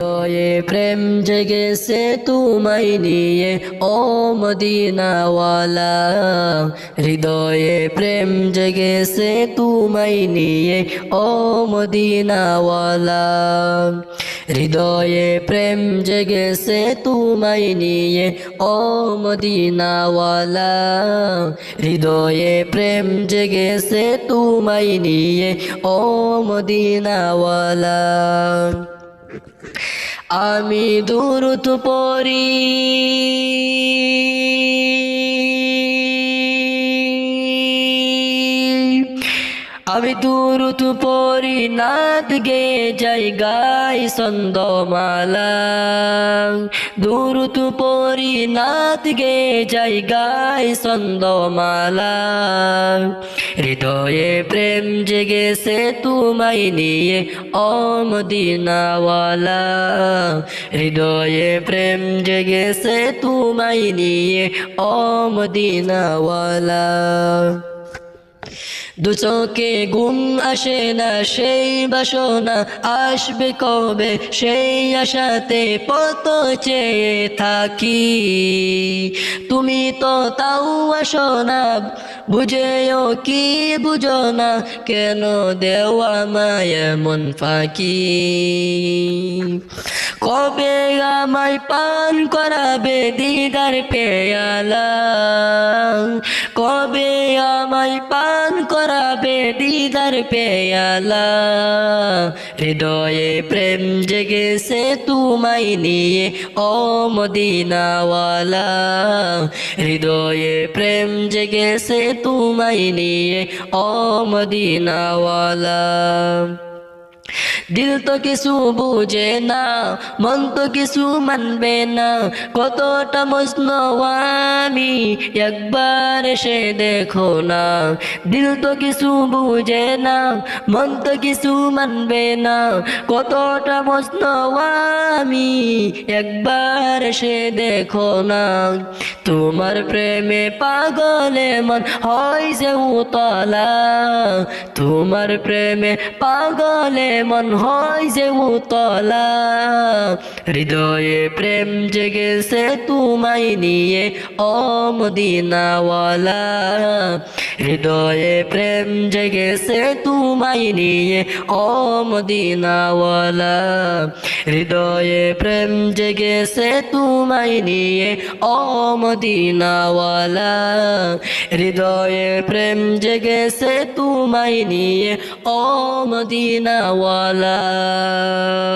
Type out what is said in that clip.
হৃদয়ে প্রেম জেগেছে তোমায় নিয়ে, ও মদিনাওয়ালা। হৃদয়ে প্রেম জেগেছে তোমায় নিয়ে, ও মদিনাওয়ালা। হৃদয়ে প্রেম জেগেছে তোমায় নিয়ে, ও মদিনাওয়ালা। হৃদয়ে প্রেম জেগেছে তোমায় নিয়ে, ও মদিনাওয়ালা। আমি দূরত পরি আমি দূরত পরি নাদ গে যাই, গাই সন্দমালা দূরত পরি নাদ গে যাই, গাই সন্দমালা হৃদয়ে প্রেম জেগেছে তোমায় নিয়ে অমদিনাওয়ালা হৃদয়ে প্রেম জেগেছে তোমায় নিয়ে অমদিনাওয়ালা দু চোখে ঘুম আসে না, সেই বাসনা আসবে কবে? সেই আশাতে পত চেয়ে থাকি। তুমি তো তাও আসো না, বুঝেও কি বুঝো না, কেন দেওয়া মায় মন ফাঁকি? কবে আমায় পান করাবে দিদার পেয়ালা? কবে আমায় পান করাবে দিদার পেয়ালা। হৃদয়ে প্রেম জেগেছে তুমাই নিয়ে, ও মদিনাওয়ালা। হৃদয়ে প্রেম জেগেছে তুমাই নিয়ে, ও মদিনাওয়ালা। দিল তো কিছু বুঝে না, মন তো কিছু মানবে না। কতটা মস্ন আমি একবার এসে দেখো না। দিল তো কিছু বুঝে না, মন তো কিছু মানবে না। কতটা মস্ন আমি একবার এসে দেখো না। তোমার প্রেমে পাগলে মন হয় যে উতলা। তোমার প্রেমে পাগলে মন হয় যে উতলা হৃদয়ে প্রেম জেগেছে তোমায় নিয়ে ও মদিনাওয়ালা। হৃদয়ে প্রেম জেগেছে তোমায় নিয়ে ও মদিনাওয়ালা। হৃদয়ে প্রেম জেগেছে তোমায় নিয়ে ও মদিনাওয়ালা। হৃদয়ে প্রেম জেগেছে তোমায় নিয়ে ও মদিনাওয়ালা। love.